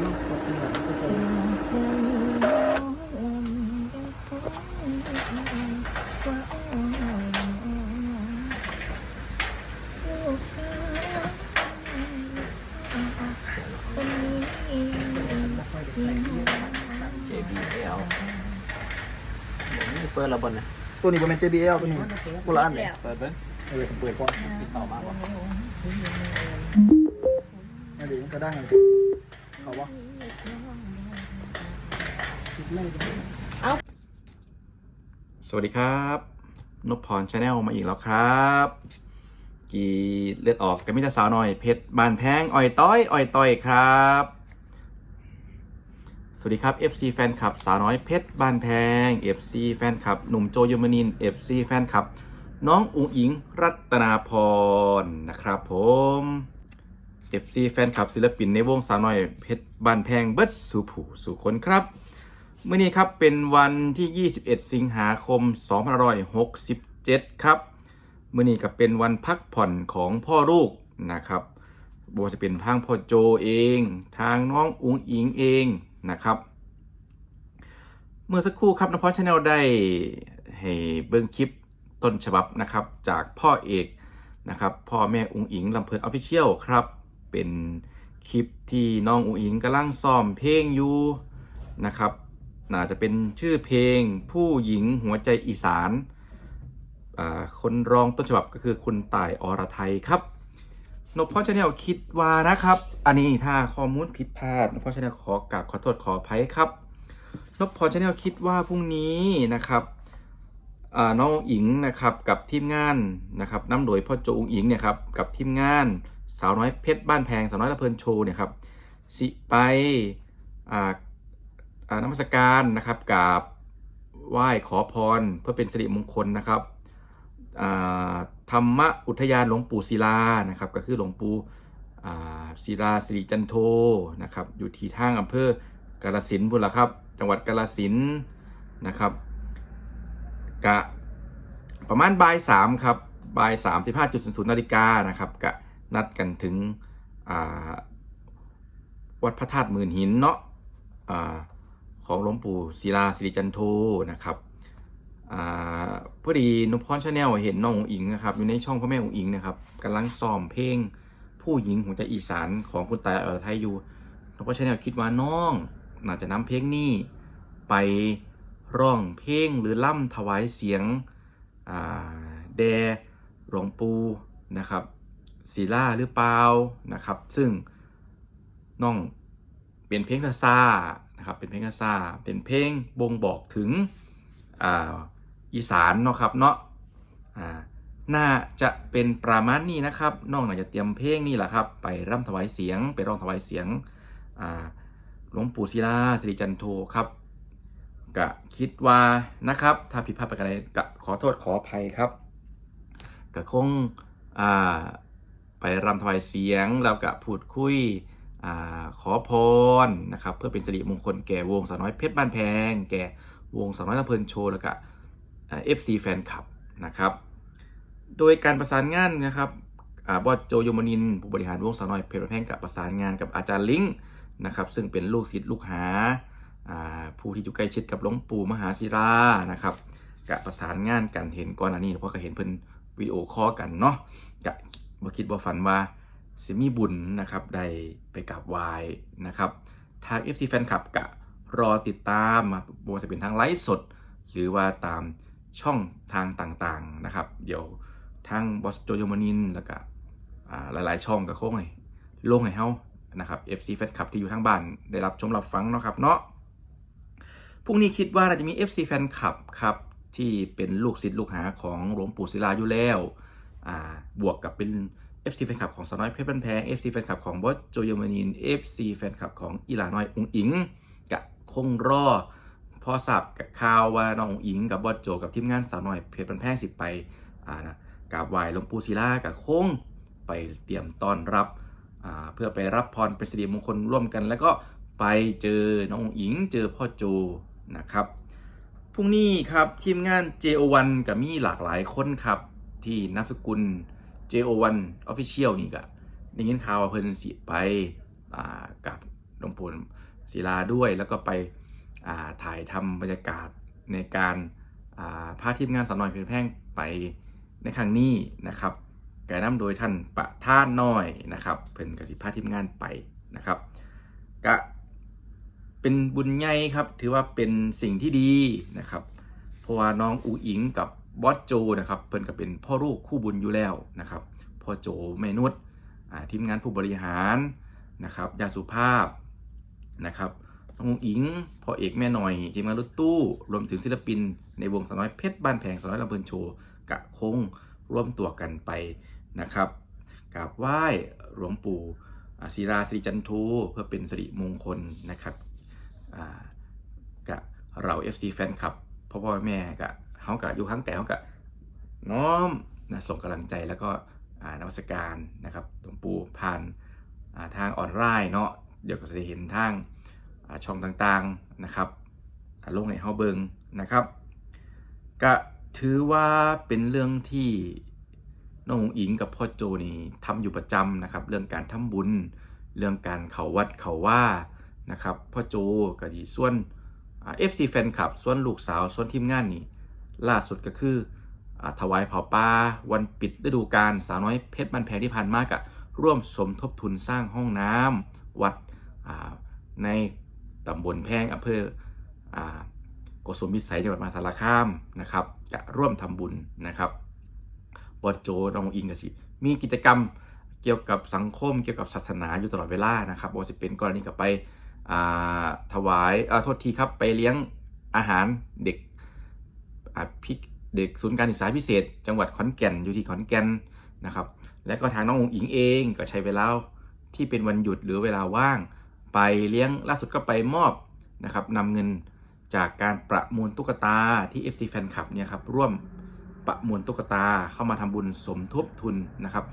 เนาะกดเหนือไปใส่เจบีเอลเปิดระเบิดนะตัวนี้เป็น JBL ตัวนี้กุละอันเลยเปิดเบิ้งเออเปิดก่อนติดต่อมาบ่นี่ดีมันก็ได้ไง เขาว่าสวัสดีครับนพพรชาแนลมาอีกแล้วครับ กี่เลือดออกกันมิตรสาวหน่อยเพชรบานแพงอ่อยต้อยอ่อยต้อยครับ สวัสดีครับ FC แฟนคลับสาวน้อยเพชรบานแพง FC แฟนคลับหนุ่มโจยมนิน FC แฟนคลับน้องอุ๋งอิงรัตนาพรนะครับผม FC แฟนคลับศิลปินในวงสาวน้อยเพชรบานแพงเบิร์ดสุผูสุคนครับเมื่อนี้ครับเป็นวันที่ 21 สิงหาคม 2567 ครับเมื่อนี้ก็เป็นวันพักผ่อนของพ่อลูกนะครับบว่าจะเป็นทางพ่อโจเอง ทางน้องอุ๋งอิงเองนะครับ เมื่อสักครู่ครับนพชาแนลได้ให้เบิ้องคลิปต้นฉบับนะครับ จากพ่อเอกนะครับ พ่อแม่อุ๋งอิงลำเพลินออฟฟิเชียลครับ เป็นคลิปที่น้องอุ๋งอิงกำลังซ้อมเพลงอยู่นะครับ น่าจะเป็นชื่อเพลงผู้หญิงหัวใจอีสาน คนร้องต้นฉบับก็คือคุณต่ายอรไทยครับนพพรชาแนลคิดว่านะครับ อันนี้ถ้าข้อมูลผิดพลาดนพพรชาแนลขอกราบขอโทษขออภัยครับนพพรชาแนลคิดว่าพรุ่งนี้นะครับ น้องอิงนะครับกับทีมงานนะครับน้ำโดยพ่อโจองอิงเนี่ยครับกับทีมงานสาวน้อยเพชรบ้านแพงสาวน้อยละเพลินโชว์เนี่ยครับสิไปอ่าอ่านมัสการนะครับกราบไหว้ขอพรเพื่อเป็นสิริมงคลนะครับอ่าธรรมอุทยานหลวงปู่ศิลานะครับก็คือหลวงปู่อ่าศิลาสิริจันโทนะครับอยู่ที่ทางอำเภอกาฬสินพุ่นละครับ จังหวัดกาฬสินนะครับ กะประมาณบ่ายสามครับบ่ายสามสิบห้าจุดศูนย์นาฬิกานะครับกะนัดกันถึงวัดพระธาตุหมื่นหินเนาะอของหลวงปู่ศิลาสิริจันโทนะครับอพอดีนพพรชาแนลเห็นน้ององอิงนะครับอยู่ในช่องพ่อแม่องอิงนะครับกำลังซ้อมเพลงผู้หญิงหัวใจอีสานของคุณตาเออไทยอยู่นพพรชาแนลคิดว่าน้องน่าจะนำเพลงนี้ไป ร้องเพลงหรือล่ำถวายเสียงแด่หลวงปู่นะครับศิลาหรือเปล่านะครับ ซึ่งน้องเป็นเพลงซาซานะครับเป็นเพลงซาซาเป็นเพลงบ่งบอกถึงอ,อีสานเนาะครับเนาะน่าจะเป็นประมาณนี้นะครับน้องน่าจะเตรียมเพลงนี่แหละครับ ไปร่ำถวายเสียง ไปร้องถวายเสียงหลวงปู่ศิลาสิริจันโทครับ กะคิดว่านะครับ ถ้าผิดพลาดไปกันใดกะขอโทษขออภัยครับกะคงอ่าไปรำถวายเสียงแล้วกะพูดคุยอขอพรนะครับ เพื่อเป็นสิริมงคลแก่วงสาวน้อยเพชรบ้านแพง แก่วงสาวน้อยลำเพลินโชว์แล้วก็เอฟซีแฟนคลับนะครับ โดยการประสานงานนะครับอบอสโจโยมนิน ผู้บริหารวงสาวน้อยเพชรบ้านแพงกับประสานงานกับอาจารย์ลิงก์นะครับซึ่งเป็นลูกศิษย์ลูกหา ผู้ที่อยู่ใกล้ชิดกับหลวงปู่มหาศิลานะครับกับประสานงานกันเห็นก่อนอันนี้เพราะก็เห็นเพิ่นวิดีโอคอลกันเนาะกะบ่คิดบ่ฝันว่าสิมีบุญนะครับได้ไปกราบไหว้นะครับทาง FC แฟนคลับกะรอติดตามมาบว่าจะเป็นทางไลฟ์สด หรือว่าตามช่องทางต่างๆนะครับ เดี๋ยวทางบอสโจโยมานินแล้วก็อ่าหลายๆช่องก็โค้งให้ลงให้เฮานะครับ FC แฟนคลับที่อยู่ทางบ้านได้รับชมรับฟังเนาะครับเนาะ พรุ่งนี้คิดว่าน่าจะมี FC แฟนคลับครับ ที่เป็นลูกศิษย์ลูกหาของหลวงปู่ศิลาอยู่แล้วอ่าบวกกับเป็น FC แฟนคลับของสาวน้อยเพชรบ้านแพง FC แฟนคลับของบอสโจยมานิน FC แฟนคลับของอีหลาน้อยอุงอิงกะคงรอพอทราบกับข่าวว่าน้องอุงอิงกับบอสโจกับทีมงานสาวน้อยเพชรบ้านแพงสิไปอ่านะกราบไหว้หลวงปู่ศิลากับคงไปเตรียมต้อนรับเพื่อไปรับพรเป็นสิริมงคลร่วมกัน แล้วก็ไปเจอน้องอิงเจอพ่อโจ นะครับพรุ่งนี้ครับทีมงาน JO1 กับมีหลากหลายคนครับที่นามสกุล JO1 Official นี่ก็ได้ยินข่าวว่าเพิ่นสิไปกับหลวงพลศิลาด้วยแล้วก็ไปถ่ายทำบรรยากาศในการาพาทีมงานสาวน้อยเพลินแพงไปในครั้งนี้นะครับแกนำโดยท่านประท่านน้อยนะครับเพิ่นกสิพาทีมงานไปนะครับก็ เป็นบุญใหญ่ครับ ถือว่าเป็นสิ่งที่ดีนะครับ เพราะว่าน้องอูอิงกับบอสโจนะครับเพิ่นก็เป็นพ่อลูกคู่บุญอยู่แล้วนะครับพ่อโจแม่นุชทีมงานผู้บริหารนะครับยาสุภาพนะครับน้องอิงพ่อเอกแม่หน่อย ทีมงานรถตู้ รวมถึงศิลปิน ในวงสน้อยเพชรบ้านแพงสน้อยลำเพลินโชว์กะคงร่วมตัวกันไปนะครับกราบไหว้หลวงปู่ศิราสิริจันทูเพื่อเป็นสิริมงคลนะครับ อ่ากะเรา FC แฟนคลับพ่อพ่อแม่กะเขากะอยู่ข้างแต่เขากะน้อมนะส่งกำลังใจแล้วก็อ่านวัสการนะครับหลวงปู่ผ่านทางออนไลน์เนาะเดี๋ยวก็จะได้เห็นทางช่องต่างๆนะครับอ่าลงในเฮาเบิงนะครับ ก็ถือว่าเป็นเรื่องที่น้องอุ๋งอิงกับพ่อโจนี่ทำอยู่ประจำนะครับ เรื่องการทำบุญ เรื่องการเขาวัดเขาว่า นะครับพ่อโจก็ดีส่วนเอฟซีแฟนคลับ ส่วนลูกสาว ส่วนทีมงานนี่ล่าสุดก็คืออถวายเผาป่าวันปิดฤดูกาลสาวน้อยเพชรบันแพงที่ผ่านมากะร่วมสมทบทุนสร้างห้องน้ำวัดในตำบลแพงอำเภอโกสุมิสัยจังหวัดมหาสารคามนะครับจะร่วมทำบุญนะครับบอโจน้องอิงกสิมีกิจกรรมเกี่ยวกับสังคมเกี่ยวกับศาสนาอยู่ตลอดเวลานะครับว่าจะเป็นกรณีกับไป ถวายโทษทีครับไปเลี้ยงอาหารเด็กพิกเด็กศูนย์การศึกษาพิเศษ จังหวัดขอนแก่นอยู่ที่ขอนแก่นนะครับ และก็ทางน้ององอิงเองก็ใช้เวลาที่เป็นวันหยุดหรือเวลาว่าง ไปเลี้ยงล่าสุดก็ไปมอบนะครับนำเงินจากการประมูลตุ๊กตาที่ FC Fan Club เนี่ยครับร่วมประมูลตุ๊กตาเข้ามาทำบุญสมทบทุนนะครับ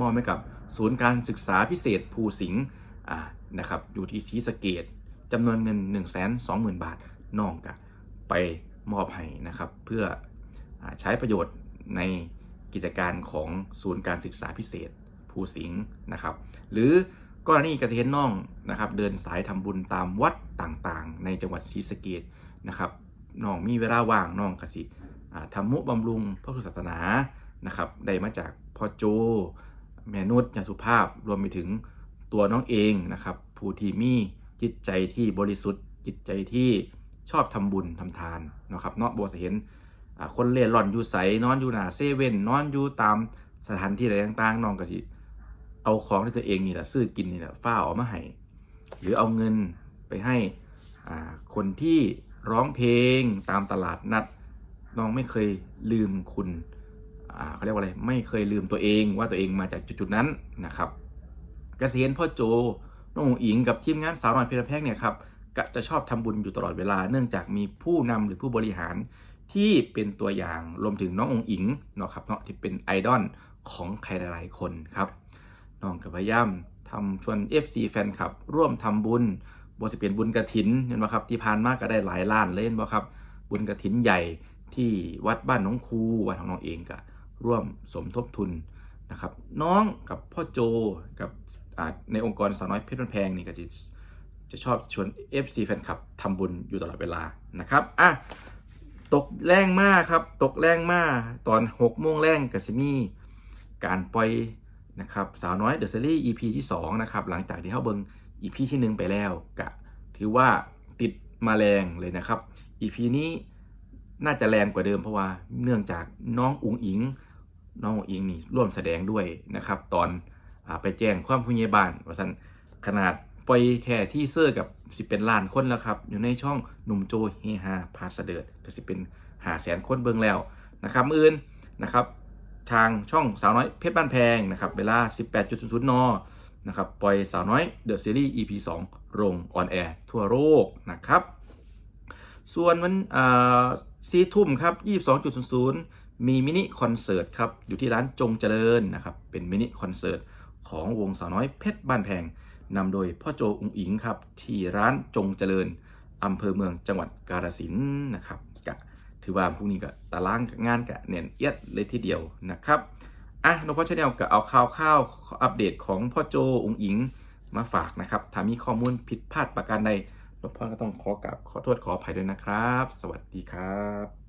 มอบให้กับศูนย์การศึกษาพิเศษภูสิงห์ นะครับอยู่ที่ศรีสะเกดจำนวนเงิน 1 2 0 0 0 0 บาทน้องกะไปมอบให้นะครับเพื่ออใช้ประโยชน์ในกิจการของศูนย์การศึกษาพิเศษ ภูสิงห์นะครับ หรือกรณีกระเทนน้องนะครับเดินสายทำบุญตามวัดต่างๆ ในจังหวัดศรีสะเกดนะครับน้องมีเวลาว่างน้องกสิอ่าทำมุบำรุงพระพุทธศาสนานะครับได้มาจากพ่อโจ แม่นุชยาสุภาพรวมไปถึง ตัวน้องเองนะครับ ผู้ที่มีจิตใจที่บริสุทธิ์ จิตใจที่ชอบทำบุญทำทานนะครับเนาะบสเห็นคนเล่ร่อนอยู่ใสนอนอยู่หน้าเซเว่นนอนอยู่ตามสถานที่อะไรต่างๆน้องก็สิเอาของที่ตัวเองนี่แหละซื้อกินนี่แหละฝ้าเอามาให้หรือเอาเงินไปให้คนที่ร้องเพลงตามตลาดนัดน้องไม่เคยลืมคุณเขาเรียกว่าอะไรไม่เคยลืมตัวเองว่าตัวเองมาจากจุดๆนั้นนะครับ กษียณพ่อโจน้องอิงกับทีมงานสาวน้อยเพลินแพงเนี่ยครับก็จะชอบทำบุญอยู่ตลอดเวลา เนื่องจากมีผู้นำหรือผู้บริหารที่เป็นตัวอย่างรวมถึงน้ององอิงเนาะครับเนาะที่เป็นไอดอลของใครหลายๆคนครับน้องกับพยายามทำชวน FC แฟนคลับ ร่วมทำบุญบสิเป็นบุญกระถินเห็นไหมครับที่ผ่านมากก็ได้หลายล้านเล่นบ่ครับ บุญกระถินใหญ่ที่วัดบ้านน้องครูวัดของน้องเองก็ร่วมสมทบทุนนะครับ น้องกับพ่อโจกับ ในองค์กรสาวน้อยเพชรบ้านแพงนี่ก็จะจะชอบชวน FC แฟนคลับทำบุญอยู่ตลอดเวลานะครับอะตกแรงมากครับ ตกแรงมากตอน6โมงแรงกับซิมีการปล่อยนะครับสาวน้อยเดอะซีรีส์ EP ที่2นะครับหลังจากที่เข้าเบิง EP ที่ 1 ไปแล้วกะถือว่าติดมาแรงเลยนะครับ EP นี้น่าจะแรงกว่าเดิมเพราะว่าเนื่องจากน้องอุ๋งอิง น้องอุ๋งอิงนี่ร่วมแสดงด้วยนะครับ ตอน ไปแจ้งความผู้ใหญ่บ้านว่าสันขนาดปล่อยแค่ที่เซอร์กับสิเป็นล้านคนแล้วครับ อยู่ในช่องหนุ่มโจเฮฮาพาสเดิร์ดก็สิเป็นหาแสนคนเบิ่งแล้วนะครับอื่นนะครับ ทางช่องสาวน้อยเพชรบ้านแพงนะครับ เวลา 18.00นนะครับ ปล่อยสาวน้อยเดอะซีรีส์ EP 2ลงออนแอร์ทั่วโลกนะครับ ส่วนวันซีทุ่มครับ 22.00 มีมินิคอนเสิร์ตครับ อยู่ที่ร้านจงเจริญนะครับ เป็นมินิคอนเสิร์ต ของวงสาวน้อยเพชรบ้านแพงนำโดยพ่อโจองอิงครับ ที่ร้านจงเจริญอำเภอเมืองจังหวัดกาฬสินธุ์นะครับกะถือว่าพรุ่งนี้ก็ตารางงานกะเน่นเอียดเลยทีเดียวนะครับอะนพชาแนลก็เอาข่าวข้าวอัปเดตของพ่อโจองอิงมาฝากนะครับถ้ามีข้อมูลผิดพลาดประการใดนพพรก็ต้องขอกราบขอโทษขออภัยด้วยนะครับ สวัสดีครับ